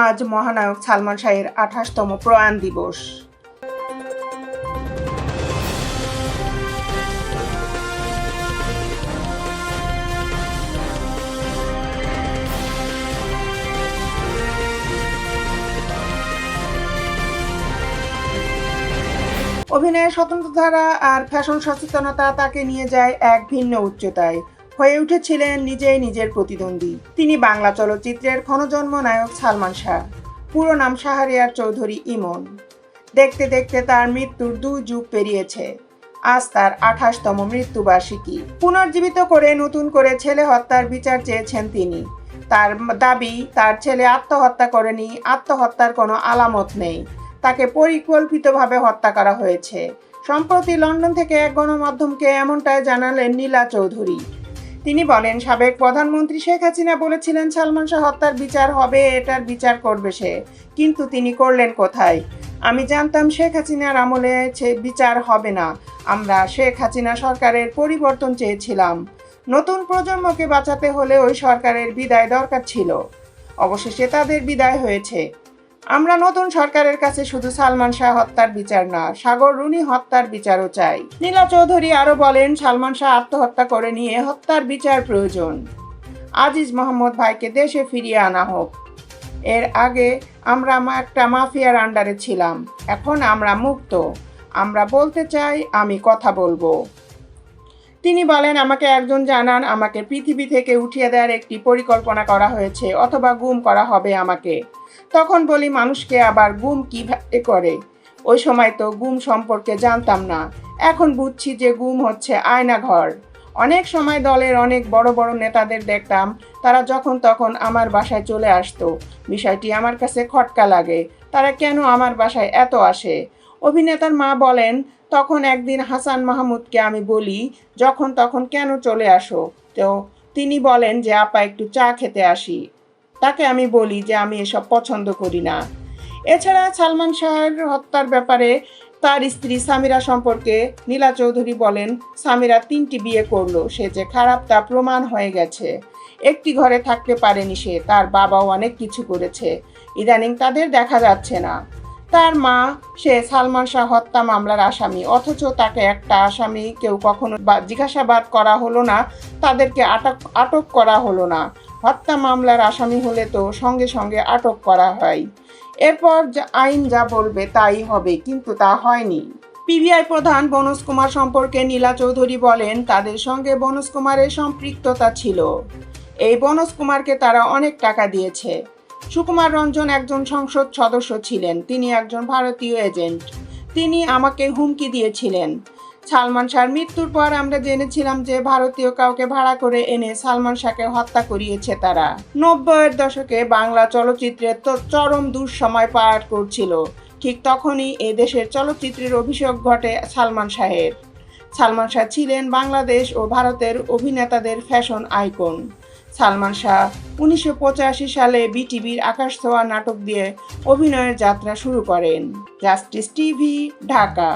আজ মহানায়ক সালমান শাহের আঠাশতম প্রয়াণ দিবস। অভিনয়ের স্বতন্ত্র ধারা আর ফ্যাশন সচেতনতা তাকে নিয়ে যায় এক ভিন্ন উচ্চতায়। হয়ে উঠেছিলেন নিজেই নিজের প্রতিদ্বন্দ্বী। তিনি বাংলা চলচ্চিত্রের ক্ষণজন্ম নায়ক সালমান শাহ। পুরো নাম শাহরিয়ার চৌধুরী ইমন। দেখতে দেখতে তার মৃত্যুর দুই যুগ পেরিয়েছে। আজ তার আঠাশতম মৃত্যুবার্ষিকী। পুনর্জীবিত করে নতুন করে ছেলে হত্যার বিচার চেয়েছেন তিনি। তার দাবি, তার ছেলে আত্মহত্যা করেনি, আত্মহত্যার কোনো আলামত নেই। তাকে পরিকল্পিতভাবে হত্যা করা হয়েছে। সম্প্রতি লন্ডন থেকে এক গণমাধ্যমকে এমনটাই জানালেন নীলা চৌধুরী। তিনি বলেন, সাবেক প্রধানমন্ত্রী শেখ হাসিনা বলেছিলেন, সালমান শাহ হত্যার বিচার হবে, এটার বিচার করবে সে। কিন্তু তিনি করলেন কোথায়? আমি জানতাম শেখ হাসিনার আমলে বিচার হবে না। আমরা শেখ হাসিনা সরকারের পরিবর্তন চেয়েছিলাম। নতুন প্রজন্মকে বাঁচাতে হলে ওই সরকারের বিদায় দরকার ছিল। অবশেষে তাদের বিদায় হয়েছে। আমরা নতুন সরকারের কাছে শুধু সালমান শাহ হত্যার বিচার না, সাগর রুনি হত্যার বিচারও চাই। নীলা চৌধুরী আরও বলেন, সালমান শাহ আত্মহত্যা করে নিয়ে হত্যার বিচার প্রয়োজন। আজিজ মোহাম্মদ ভাইকে দেশে ফিরিয়ে আনা হোক। এর আগে আমরা একটা মাফিয়ার আন্ডারে ছিলাম, এখন আমরা মুক্ত। আমরা বলতে চাই, আমি কথা বলব। তিনি বলেন, আমাকে একজন জানান, আমাকে পৃথিবী থেকে উঠিয়ে দেওয়ার একটি পরিকল্পনা করা হয়েছে, অথবা গুম করা হবে আমাকে। তখন বলি, মানুষকে আবার গুম কীভাবে করে? ওই সময় তো গুম সম্পর্কে জানতাম না। এখন বুঝছি যে গুম হচ্ছে আয়নাঘর। অনেক সময় দলের অনেক বড় বড় নেতাদের দেখতাম, তারা যখন তখন আমার বাসায় চলে আসতো। বিষয়টি আমার কাছে খটকা লাগে। তারা কেন আমার বাসায় এত আসে? অভিনেতার মা বলেন, তখন একদিন হাসান মাহমুদকে আমি বলি, যখন তখন কেন চলে আসো? তো তিনি বলেন যে, আপা, একটু চা খেতে আসি। তাকে আমি বলি যে, আমি এসব পছন্দ করি না। এছাড়া সালমান শাহের হত্যার ব্যাপারে তার স্ত্রী সামিরা সম্পর্কে নীলা চৌধুরী বলেন, সামিরা তিনটি বিয়ে করল, সে যে খারাপ তা প্রমাণ হয়ে গেছে। একটি ঘরে থাকতে পারেনি সে, তার বাবাও অনেক কিছু করেছে। ইদানিং তাদের দেখা যাচ্ছে না। তার মা, সে সালমান শাহ হত্যা মামলার আসামি। অথচ তাকে একটা আসামি কেউ কখনো জিজ্ঞাসাবাদ করা হলো না, তাদেরকে আটক আটক করা হলো না। হত্যা মামলার আসামি হলে তো সঙ্গে সঙ্গে আটক করা হয়। এরপর আইন যা বলবে তাই হবে, কিন্তু তা হয়নি। পিবিআই প্রধান বনজ কুমার সম্পর্কে নীলা চৌধুরী বলেন, তাদের সঙ্গে বনজ কুমারের সম্পৃক্ততা ছিল। এই বনজ কুমারকে তারা অনেক টাকা দিয়েছে। সুকুমার রঞ্জন একজন সংসদ সদস্য ছিলেন। তিনি একজন ভারতীয় এজেন্ট। তিনি আমাকে হুমকি দিয়েছিলেন। সালমান শাহর মৃত্যুর পর আমরা জেনেছিলাম যে ভারতীয় কাউকে ভাড়া করে এনে সালমান শাহকে হত্যা করিয়েছে তারা। নব্বইয়ের দশকে বাংলা চলচ্চিত্রের চরম দুঃসময় পার করছিল। ঠিক তখনই এদেশের চলচ্চিত্রের অভিষেক ঘটে সালমান শাহের। সালমান শাহ ছিলেন বাংলাদেশ ও ভারতের অভিনেতাদের ফ্যাশন আইকন। সালমান শাহ। উনিশশো পঁচাশি সালে বিটিভির আকাশ ছোঁয়া নাটক দিয়ে অভিনয়ের যাত্রা শুরু করেন। Justice TV, Dhaka.